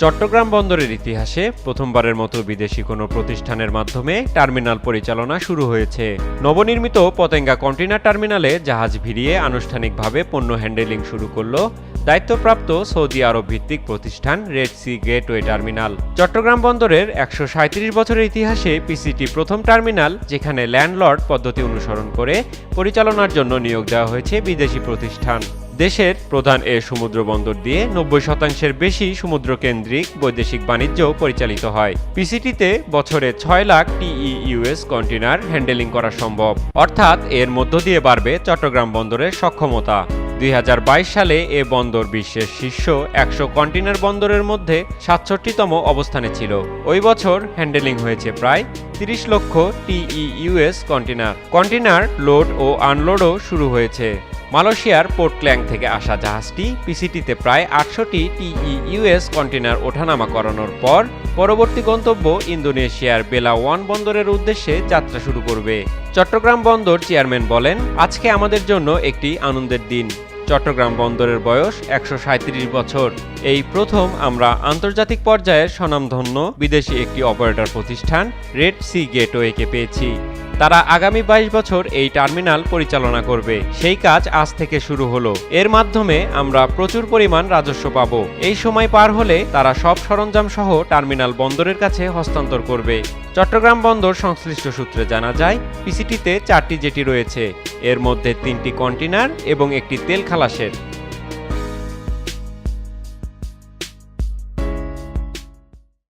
চট্টগ্রাম বন্দরের ইতিহাসে প্রথমবারের মতো বিদেশি কোনো প্রতিষ্ঠানের মাধ্যমে টার্মিনাল পরিচালনা শুরু হয়েছে। নবনির্মিত পতেঙ্গা কন্টেইনার টার্মিনালে জাহাজ ভিড়িয়ে আনুষ্ঠানিকভাবে পণ্য হ্যান্ডেলিং শুরু করল দায়িত্বপ্রাপ্ত সৌদি আরব ভিত্তিক প্রতিষ্ঠান Red Sea gateway terminal. Chattogram বন্দরের একশো বছরের ইতিহাসে পিসিটি প্রথম টার্মিনাল, যেখানে ল্যান্ডলর্ড পদ্ধতি অনুসরণ করে পরিচালনার জন্য নিয়োগ দেওয়া হয়েছে বিদেশি প্রতিষ্ঠান। দেশের প্রধান এ সমুদ্র বন্দর দিয়ে নব্বই শতাংশের বেশি সমুদ্র কেন্দ্রিক বৈদেশিক বাণিজ্য পরিচালিত হয়। পিসিটিতে বছরে ছয় লাখ টিইউএস কন্টেনার হ্যান্ডেলিং করা সম্ভব। অর্থাৎ এর মধ্য দিয়ে বাড়বে চট্টগ্রাম বন্দরের সক্ষমতা। দুই হাজার বাইশ সালে এ বন্দর বিশ্বের শীর্ষ একশো কন্টেনার বন্দরের মধ্যে সাতষট্টিতম অবস্থানে ছিল। ওই বছর হ্যান্ডেলিং হয়েছে প্রায় তিরিশ লক্ষ টিইউএস কন্টেনার কন্টেনার লোড ও আনলোডও শুরু হয়েছে। মালয়েশিয়ার পোর্ট ক্ল্যাং থেকে আসা জাহাজটি পিসিটিতে প্রায় আটশোটি টিইউএস কন্টেনার ওঠানামা করানোর পর পরবর্তী গন্তব্য ইন্দোনেশিয়ার বেলা ওয়ান বন্দরের উদ্দেশ্যে যাত্রা শুরু করবে। চট্টগ্রাম বন্দর চেয়ারম্যান বলেন, আজকে আমাদের জন্য একটি আনন্দের দিন। চট্টগ্রাম বন্দরের বয়স একশো সাঁইত্রিশ বছর। এই প্রথম আমরা আন্তর্জাতিক পর্যায়ের স্বনামধন্য বিদেশি একটি অপারেটর প্রতিষ্ঠান রেড সি গেটওয়েকে পেয়েছি। তারা আগামী বাইশ বছর এই টার্মিনাল পরিচালনা করবে। সেই কাজ আজ থেকে শুরু হলো। এর মাধ্যমে আমরা প্রচুর পরিমাণ রাজস্ব পাব। এই সময় পার হলে তারা সব সরঞ্জাম সহ টার্মিনাল বন্দরের কাছে হস্তান্তর করবে। চট্টগ্রাম বন্দর সংশ্লিষ্ট সূত্রে জানা যায়, পিসিটিতে চারটি জেটি রয়েছে। এর মধ্যে তিনটি কন্টেনার এবং একটি তেল খালাসের।